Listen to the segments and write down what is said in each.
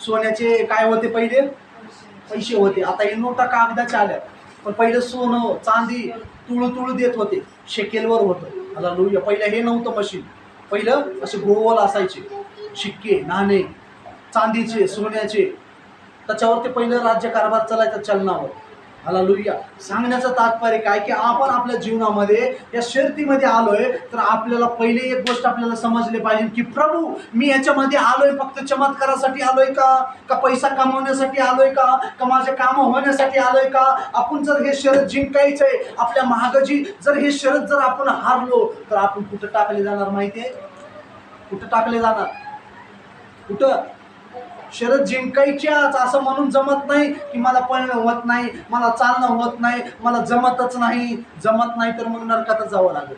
सोन्याचे काय होते पहिले? पैसे होते. आता हे नोटा कागदाच्या आल्या. पण पहिलं सोनं चांदी तुळू तुळू देत होते. शेकेलवर होतं. मला लोहिया पहिलं हे नव्हतं मशीन पहिलं असे गोवल असायचे. शिक्के नाणे चांदीचे सोन्याचे. त्याच्यावर ते पहिलं राज्यकारभार चालायचा चलनावर. मला लुया सांगण्याचं तात्पर्य काय की आपण आपल्या जीवनामध्ये या शर्तीमध्ये आलोय तर आपल्याला पहिले एक गोष्ट आपल्याला समजली पाहिजे की प्रभू मी याच्यामध्ये आलोय फक्त चमत्कारासाठी आलोय का? का पैसा कमवण्यासाठी आलोय का? का माझे काम होण्यासाठी आलोय का? आपण जर हे शरद जिंकायचं आहे आपल्या महागजी जर हे शरद जर आपण हारलो तर आपण कुठं टाकले जाणार माहिती आहे कुठं टाकले जाणार? कुठं? शरद जिंकायच्याच असं म्हणून जमत नाही की मला पळणं होत नाही मला चालणं होत नाही मला जमतच नाही. जमत नाही तर मग नरकातच जावं लागेल.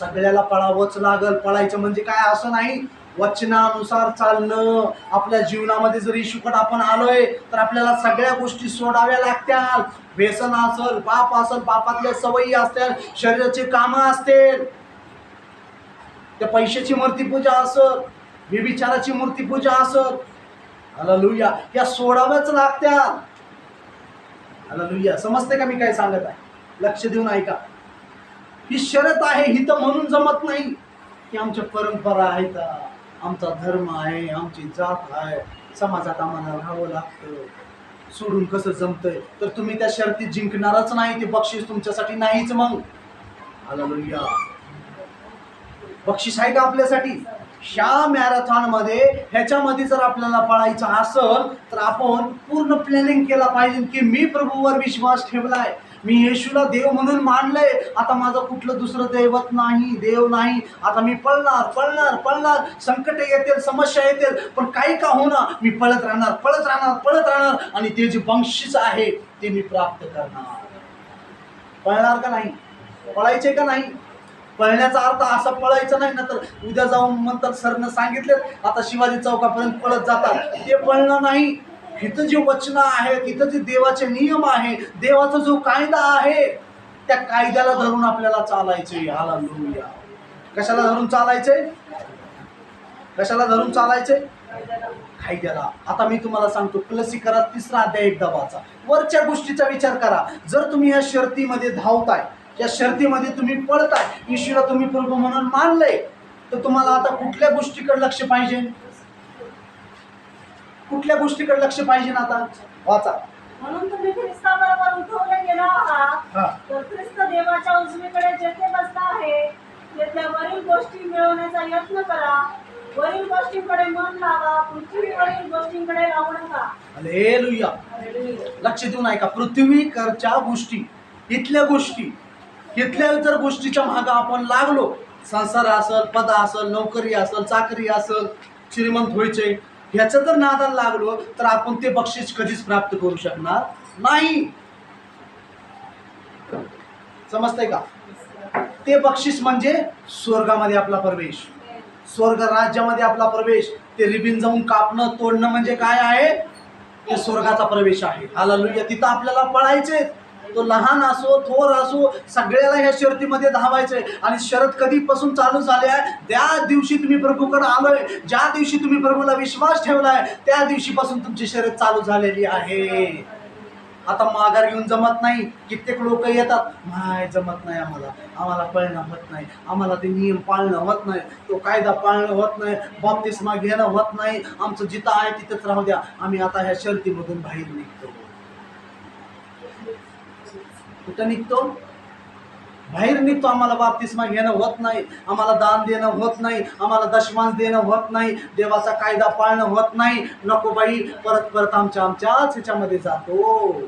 सगळ्याला पळावंच लागल. पळायचं म्हणजे काय असं नाही. वचनानुसार चालणं. आपल्या जीवनामध्ये जर इशूकडे आपण आलोय तर आपल्याला सगळ्या गोष्टी सोडाव्या लागत्याल. व्यसन असल पाप असल पापातल्या सवयी असतील शरीराची कामं असतील. त्या पैशाची मूर्तीपूजा असत व्यभिचाराची मूर्तीपूजा असत हललुया या सोडाव्याच लागत्या. हललुया समजते का मी काय सांगत आहे? लक्ष देऊन ऐका. ही शरत आहे ही तर म्हणून जमत नाही. की आमच्या परंपरा आहेत आमचा धर्म आहे आमची जात आहे. समाजात आम्हाला राहावं लागतं. सोडून कसं जमतंय? तर तुम्ही त्या शर्तीत जिंकणारच नाही ते बक्षीस तुमच्यासाठी नाहीच मग. हालेलुया बक्षीस आहे का आपल्यासाठी? ह्या मॅरेथॉनमध्ये ह्याच्यामध्ये जर आपल्याला पळायचं असेल तर आपण पूर्ण प्लॅनिंग केला पाहिजे की मी प्रभूवर विश्वास ठेवलाय. मी येशूला देव म्हणून मानलंय. आता माझं कुठलं दुसरं दैवत नाही देव नाही. आता मी पळणार पळणार पळणार. संकट येतील समस्या येतील पण काही का होणार मी पळत राहणार पळत राहणार पळत राहणार. आणि ते जे बक्षीस आहे ते मी प्राप्त करणार. पळणार का नाही? पळायचे का नाही? पळण्याचा अर्थ असा पळायचा नाही ना तर उद्या जाऊन म्हणतात सरनं सांगितले आता शिवाजी चौकापर्यंत पळत जातात. ते पळणं नाही. इथं जे वचनं आहेत इथं जे देवाचे नियम आहे देवाचा जो कायदा आहे त्या कायद्याला धरून आपल्याला चालायचे हाला कशाला धरून चालायचे कशाला धरून चालायचे कायद्याला. आता मी तुम्हाला सांगतो प्लसी करा तिसरा अध्याय एकदा वाचा वरच्या गोष्टीचा विचार करा. जर तुम्ही या शर्तीमध्ये धावताय या शर्तीमध्ये तुम्ही पळताय. ईश्वरा तुम्ही प्रभू म्हणून मानलंय. तर तुम्हाला आता कुठल्या गोष्टीकडे लक्ष पाहिजे? कुठल्या गोष्टीकडे लक्ष पाहिजे आता? वाचा. म्हणून तुम्ही ख्रिस्ताबरोबर उठवले गेला आहात. तर ख्रिस्त देवाच्या उजवीकडे जेथे बसला आहे वरील गोष्टी मिळवण्याचा यत्न करा. वरील गोष्टींकडे मन लावा पृथ्वीवरील गोष्टींकडे लावू नका. हालेलुया लक्ष देऊन ऐका पृथ्वीकरच्या गोष्टी इथल्या गोष्टी इथल्या जर गोष्टीच्या मागं आपण लागलो संसार असल पद असल नोकरी असल चाकरी असल श्रीमंत व्हायचे ह्याचं जर नादाला लागलो तर आपण ते बक्षीस कधीच प्राप्त करू शकणार नाही. समजतंय का? ते बक्षीस म्हणजे स्वर्गामध्ये आपला प्रवेश. स्वर्ग राज्यामध्ये आपला प्रवेश. ते रिबिन जाऊन कापणं तोडणं म्हणजे काय आहे? ते स्वर्गाचा प्रवेश आहे. आला लुया तिथं आपल्याला पळायचे तो लहान असो थोर असो सगळ्याला ह्या शर्तीमध्ये धावायचंय. आणि शरद कधीपासून चालू झाले आहे? त्या दिवशी तुम्ही प्रभूकडे आलोय. ज्या दिवशी तुम्ही प्रभूला विश्वास ठेवलाय त्या दिवशीपासून तुमची शर्यत चालू झालेली आहे. आता माघार घेऊन जमत नाही. कित्येक लोक येतात. नाही जमत नाही आम्हाला. आम्हाला पळणं होत नाही. आम्हाला ते नियम पाळणं होत नाही. तो कायदा पाळणं होत नाही. बाप्तिस्मा घेणं होत नाही. आमचं जिथं आहे तिथंच राहू द्या. आम्ही आता ह्या शर्तीमधून बाहेर निघतो. कुठं निघतो? बाहेर निघतो आम्हाला बाप्तिस्मा घेणं होत नाही. आम्हाला दान देणं होत नाही. आम्हाला दशमांश देणं होत नाही. देवाचा कायदा पाळणं होत नाही. नको बाई परत परत आमच्या आमच्याच ह्याच्यामध्ये जातो.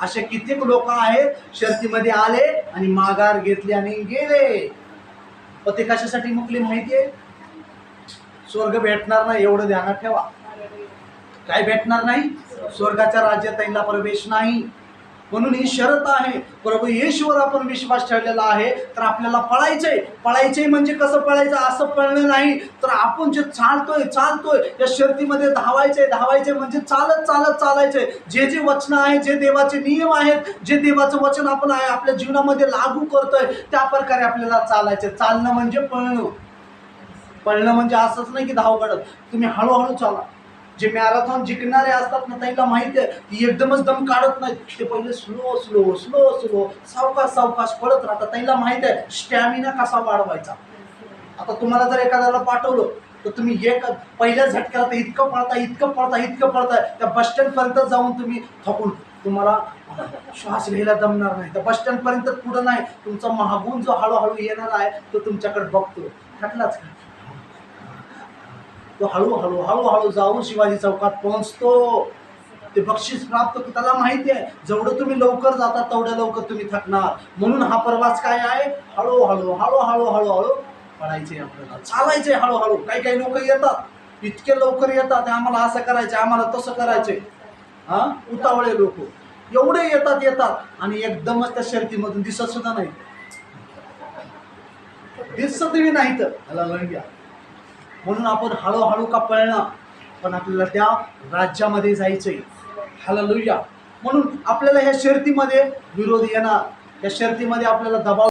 असे कित्येक लोक आहेत शर्तीमध्ये आले आणि माघार घेतली आणि गेले. पण ते कशासाठी मुकले माहितीये? स्वर्ग भेटणार नाही एवढं ध्यानात ठेवा. काय भेटणार नाही? स्वर्गाच्या राज्यात त्यांना प्रवेश नाही. म्हणून ही शरत आहे. प्रभू येशूवर आपण विश्वास ठेवलेला आहे. तर आपल्याला पळायचंय. पळायचंय म्हणजे कसं पळायचं? असं पळणं नाही. तर आपण जे चालतोय चालतोय या शर्तीमध्ये धावायचंय धावायचंय म्हणजे चालत चालत चालायचंय. जे जे वचनं आहे जे देवाचे नियम आहेत जे देवाचं वचन आपण आहे आपल्या जीवनामध्ये लागू करतोय त्या प्रकारे आपल्याला चालायचंय. चालणं म्हणजे पळणं. पळणं म्हणजे असंच नाही की धाव काढत तुम्ही हळूहळू चाला. जे मॅरेथॉन जिंकणारे असतात ना त्यांना माहिती आहे की एकदमच दम काढत नाहीत. ते पहिले स्लो स्लो स्लो स्लो सावकाश सावकाश पळत राहतात. त्यांना माहिती आहे स्टॅमिना कसा वाढवायचा. आता तुम्हाला जर एखाद्याला पाठवलं तर तुम्ही एक पहिल्या झटक्याला इतकं पळता इतकं पळता इतकं पळता त्या बस स्टँडपर्यंत जाऊन तुम्ही थकून तुम्हाला श्वास घ्यायला जमणार नाही. त्या बस स्टँड पर्यंत पुढं नाही. तुमचा महागून जो हळूहळू येणार आहे तो तुमच्याकडे बघतो. खटलाच का तो हळूहळू हळूहळू जाऊन शिवाजी चौकात पोहोचतो. ते बक्षीस प्राप्त त्याला माहिती आहे जेवढं तुम्ही लवकर जाता तेवढ्या लवकर तुम्ही थकणार. म्हणून हा प्रवास काय आहे? हळूहळू हळूहळू हळूहळू पडायचे आपल्याला चालायचे हळूहळू काही काही लोक येतात. इतके लवकर येतात आम्हाला असं करायचे आम्हाला तसं करायचे. हा? उतावळे लोक. एवढे येतात येतात. आणि एकदमच त्या शर्तीमधून दिसत सुद्धा नाही दिसत नाही तर ह्याला लंग्या म्हणून आपण हळूहळू का पळणं पण आपल्याला त्या राज्यामध्ये जायचंय. ह्याला म्हणून आपल्याला ह्या शर्तीमध्ये विरोध येणार. या शर्तीमध्ये आपल्याला दबाव